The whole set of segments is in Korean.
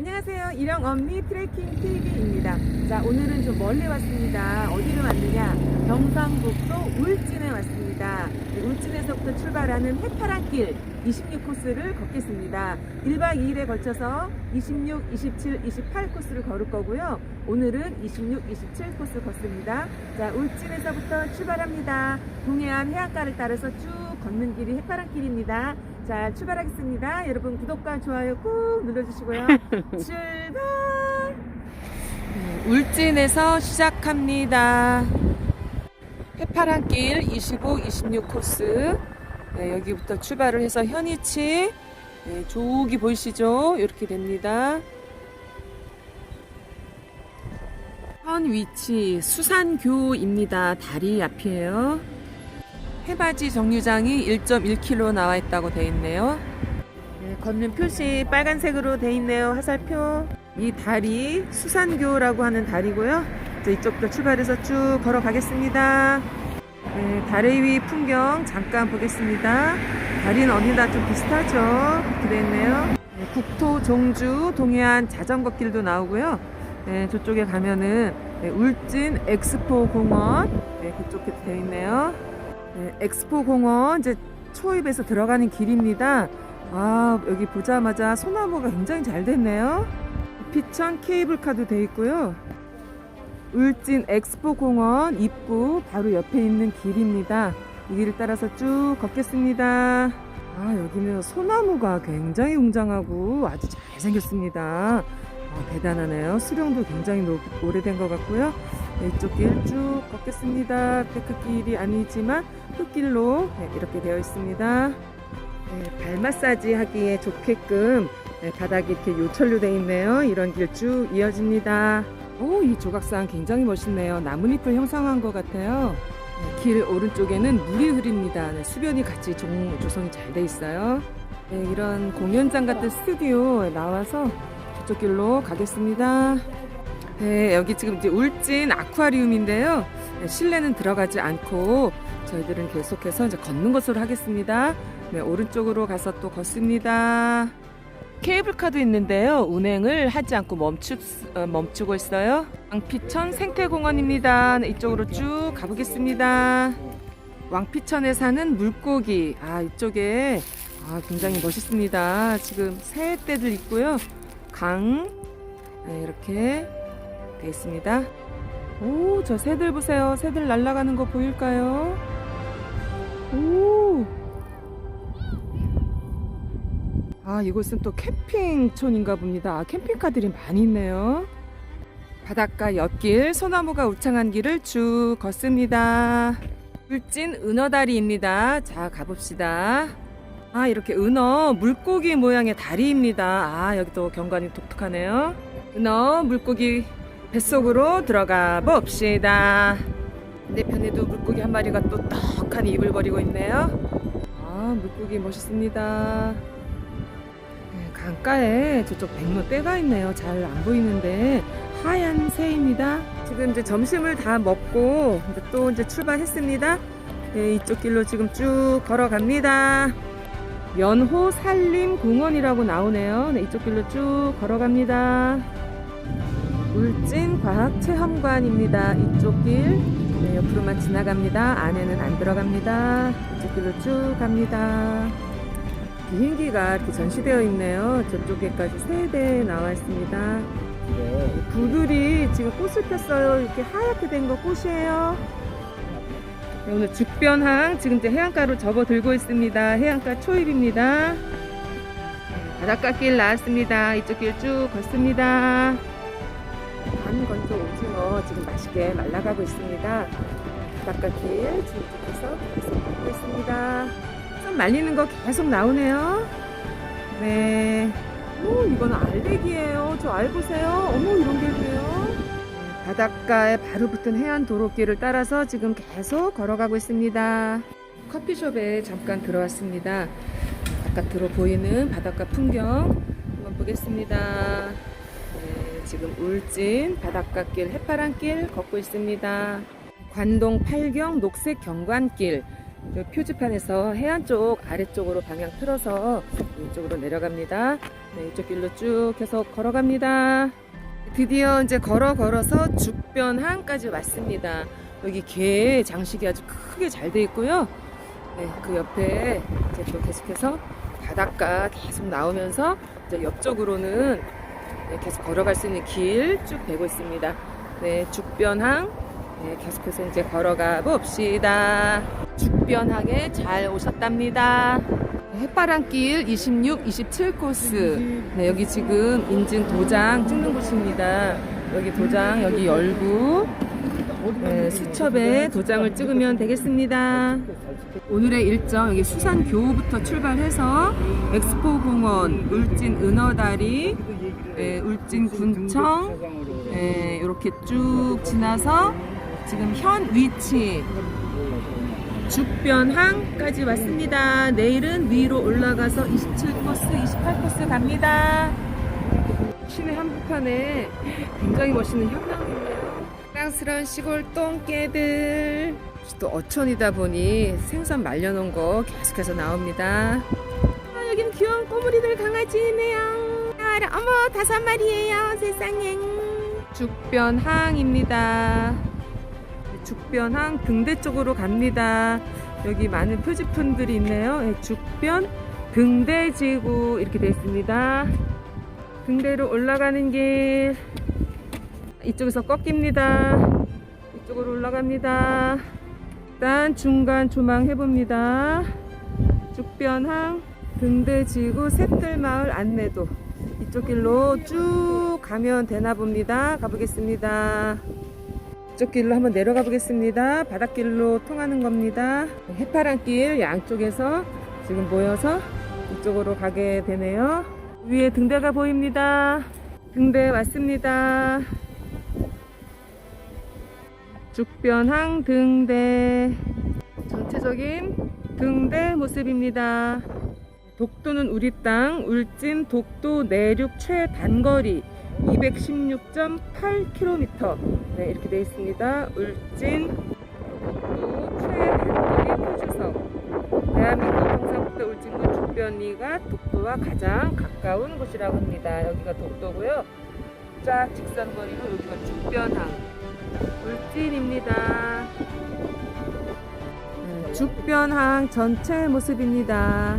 안녕하세요. 일영 엄니 트레킹 TV입니다. 자, 오늘은 좀 멀리 왔습니다. 어디로 왔느냐? 경상북도 울진에 왔습니다. 네, 울진에서부터 출발하는 해파랑길 26코스를 걷겠습니다. 1박 2일에 걸쳐서 26, 27, 28 코스를 걸을 거고요. 오늘은 26, 27 코스 걷습니다. 자, 울진에서부터 출발합니다. 동해안 해안가를 따라서 쭉 걷는 길이 해파랑길입니다. 자, 출발하겠습니다. 여러분 구독과 좋아요 꾹 눌러주시고요. 출발! 네, 울진에서 시작합니다. 해파랑길 25, 26 코스. 네, 여기부터 출발을 해서 현이치. 네, 저기 보이시죠? 이렇게 됩니다. 현 위치 수산교입니다. 다리 앞이에요. 해바지 정류장이 1.1km 나와 있다고 돼 있네요. 네, 걷는 표시 빨간색으로 돼 있네요. 화살표. 이 다리 수산교라고 하는 다리고요. 이쪽부터 출발해서 쭉 걸어가겠습니다. 네, 다리 위 풍경 잠깐 보겠습니다. 다리는 어디나 좀 비슷하죠. 이렇게 돼 있네요. 네, 국토 종주 동해안 자전거 길도 나오고요. 네, 저쪽에 가면은 네, 울진 엑스포 공원 네, 그쪽에 돼 있네요. 네, 엑스포 공원 이제 초입에서 들어가는 길입니다. 아 여기 보자마자 소나무가 굉장히 잘 됐네요. 피천 케이블카도 돼 있고요. 울진 엑스포 공원 입구 바로 옆에 있는 길입니다. 이 길을 따라서 쭉 걷겠습니다. 아 여기는 소나무가 굉장히 웅장하고 아주 잘 생겼습니다. 아, 대단하네요. 수령도 굉장히 노- 오래된 것 같고요. 네, 이쪽 길 쭉 걷겠습니다. 데크길이 아니지만 흙길로 네, 이렇게 되어 있습니다. 네, 발 마사지 하기에 좋게끔 네, 바닥이 이렇게 요철로 되어 있네요. 이런 길 쭉 이어집니다. 오, 이 조각상 굉장히 멋있네요. 나뭇잎을 형상한 것 같아요. 네, 길 오른쪽에는 물이 흐릅니다. 네, 수변이 같이 종- 조성이 잘 돼 있어요. 네, 이런 공연장 같은 스튜디오에 나와서 저쪽 길로 가겠습니다. 네, 여기 지금 이제 울진 아쿠아리움인데요. 네, 실내는 들어가지 않고 저희들은 계속해서 이제 걷는 것으로 하겠습니다. 네, 오른쪽으로 가서 또 걷습니다. 케이블카도 있는데요. 운행을 하지 않고 멈추, 어, 멈추고 있어요. 왕피천 생태공원입니다. 네, 이쪽으로 쭉 가보겠습니다. 왕피천에 사는 물고기. 아, 이쪽에 아, 굉장히 멋있습니다. 지금 새떼들 있고요. 강 네, 이렇게 돼 있습니다. 오, 저 새들 보세요. 새들 날아가는 거 보일까요? 오. 아, 이곳은 또 캠핑촌인가 봅니다. 아, 캠핑카들이 많이 있네요. 바닷가 옆길, 소나무가 우창한 길을 쭉 걷습니다. 울진 은어다리입니다. 자, 가봅시다. 아, 이렇게 은어 물고기 모양의 다리입니다. 아, 여기 또 경관이 독특하네요. 은어 물고기 뱃속으로 들어가 봅시다. 반대편에도 물고기 한 마리가 또 떡하니 입을 벌이고 있네요. 아, 물고기 멋있습니다. 네, 강가에 저쪽 백로 떼가 있네요. 잘 안 보이는데 하얀 새입니다. 지금 이제 점심을 다 먹고 이제 또 이제 출발했습니다. 네, 이쪽 길로 지금 쭉 걸어갑니다. 연호 산림 공원이라고 나오네요. 네, 이쪽 길로 쭉 걸어갑니다. 울진 과학체험관입니다. 이쪽 길 네, 옆으로만 지나갑니다. 안에는 안 들어갑니다. 이쪽 길로 쭉 갑니다. 비행기가 이렇게 전시되어 있네요. 저쪽에까지 세 대 나와 있습니다. 네, 부들이 지금 꽃을 폈어요. 이렇게 하얗게 된 거 꽃이에요. 네, 오늘 죽변항 지금 이제 해안가로 접어들고 있습니다. 해안가 초입입니다. 네, 바닷가 길 나왔습니다. 이쪽 길 쭉 걷습니다. 맛있게 말라가고 있습니다. 바닷가 길 지금 계속 계속 걷고 있습니다. 좀 말리는 거 계속 나오네요. 네. 오, 이건 알배기예요. 저 알 보세요. 어머, 이런 게있네요 바닷가에 바로 붙은 해안 도로길을 따라서 지금 계속 걸어가고 있습니다. 커피숍에 잠깐 들어왔습니다. 바깥으로 보이는 바닷가 풍경 한번 보겠습니다. 네, 지금 울진 바닷가길 해파랑길 걷고 있습니다. 관동 팔경 녹색 경관길 저 표지판에서 해안 쪽 아래쪽으로 방향 틀어서 이쪽으로 내려갑니다. 네, 이쪽 길로 쭉 계속 걸어갑니다. 드디어 이제 걸어 걸어서 죽변항까지 왔습니다. 여기 개 장식이 아주 크게 잘 돼 있고요. 네, 그 옆에 이제 또 계속해서 바닷가 계속 나오면서 이제 옆쪽으로는 네, 계속 걸어갈 수 있는 길 쭉 되고 있습니다. 네, 죽변항 네, 계속해서 이제 걸어가 봅시다. 죽변항에 잘 오셨답니다. 해파랑길 26, 27 코스. 네, 여기 지금 인증 도장 찍는 곳입니다. 여기 도장 여기 열고 네, 수첩에 도장을 찍으면 되겠습니다. 오늘의 일정 여기 수산교부터 출발해서 엑스포 공원, 울진 은어다리, 네, 울진 군청 네, 이렇게 쭉 지나서 지금 현 위치 죽변항까지 왔습니다. 내일은 위로 올라가서 27코스, 28코스 갑니다. 시내 한복판에 굉장히 멋있는 형광이네요. 사랑스러운 시골 똥개들. 또 어촌이다 보니 생선 말려놓은 거 계속해서 나옵니다. 아, 여긴 귀여운 꼬물이들 강아지네요. 아, 어머, 다섯 마리예요. 세상에. 죽변항입니다. 죽변항 등대 쪽으로 갑니다. 여기 많은 표지품들이 있네요. 네, 죽변 등대지구 이렇게 되어 있습니다. 등대로 올라가는 길 이쪽에서 꺾입니다. 이쪽으로 올라갑니다. 일단 중간 조망 해봅니다. 죽변항 등대지구 샛들마을 안내도 이쪽 길로 쭉 가면 되나 봅니다. 가보겠습니다. 이쪽 길로 한번 내려가 보겠습니다. 바닷길로 통하는 겁니다. 해파랑길 양쪽에서 지금 모여서 이쪽으로 가게 되네요. 위에 등대가 보입니다. 등대 왔습니다. 죽변항 등대 전체적인 등대 모습입니다. 독도는 우리 땅 울진 독도 내륙 최단거리 216.8km 네, 이렇게 되어 있습니다. 울진 독도 최단거리 표주석 대한민국 경상북도 울진군 죽변리가 독도와 가장 가까운 곳이라고 합니다. 여기가 독도고요. 쫙 직선 거리로 여기가 죽변항 울진입니다. 네, 죽변항 전체 모습입니다.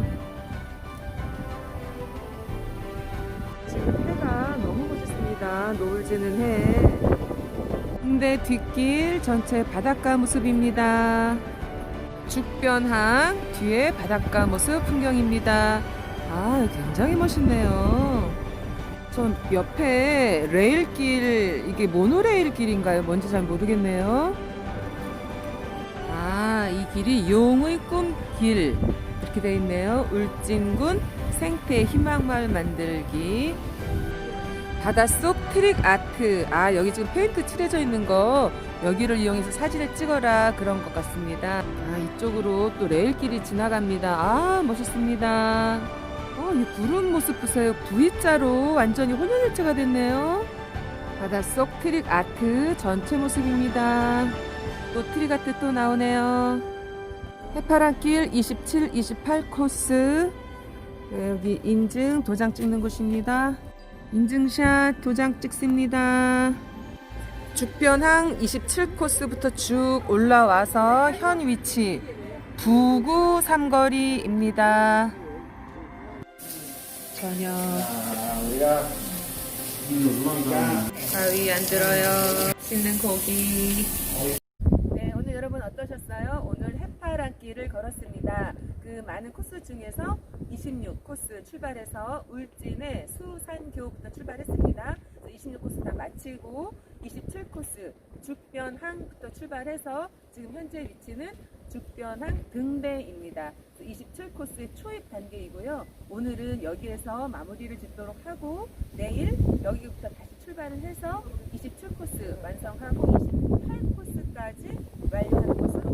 지금 해가 너무 멋있습니다. 노을 지는 해. 근데 뒷길 전체 바닷가 모습입니다. 죽변항 뒤에 바닷가 모습 풍경입니다. 아, 굉장히 멋있네요. 전 옆에 레일길, 이게 모노레일 길인가요? 뭔지 잘 모르겠네요. 아, 이 길이 용의 꿈길. 이렇게 되어 있네요. 울진군 생태 희망마을 만들기. 바닷속 트릭 아트. 아, 여기 지금 페인트 칠해져 있는 거, 여기를 이용해서 사진을 찍어라. 그런 것 같습니다. 아, 이쪽으로 또 레일길이 지나갑니다. 아, 멋있습니다. 어, 이 구름 모습 보세요. V자로 완전히 혼연일체가 됐네요. 바닷속 트릭 아트 전체 모습입니다. 또 트릭 아트 또 나오네요. 해파랑길 27, 28 코스. 네, 여기 인증 도장 찍는 곳입니다. 인증샷 도장 찍습니다. 죽변항 27 코스부터 쭉 올라와서 현 위치 부구 삼거리입니다. 저녁 가위 안 들어요. 씻는 고기. 네, 오늘 여러분 어떠셨어요? 오늘 해파랑길을 걸었습니다. 그 많은 코스 중에서 26 코스 출발해서 울진의 수산교부터 출발했습니다. 26 코스 다 마치고 27 코스 죽변항부터 출발해서 지금 현재 위치는 죽변항 등대입니다. 27 코스 초입 단계이고요. 오늘은 여기에서 마무리를 짓도록 하고 내일 여기부터 다시 출발을 해서 27 코스 완성하고 28 코스까지 완료하는 것으로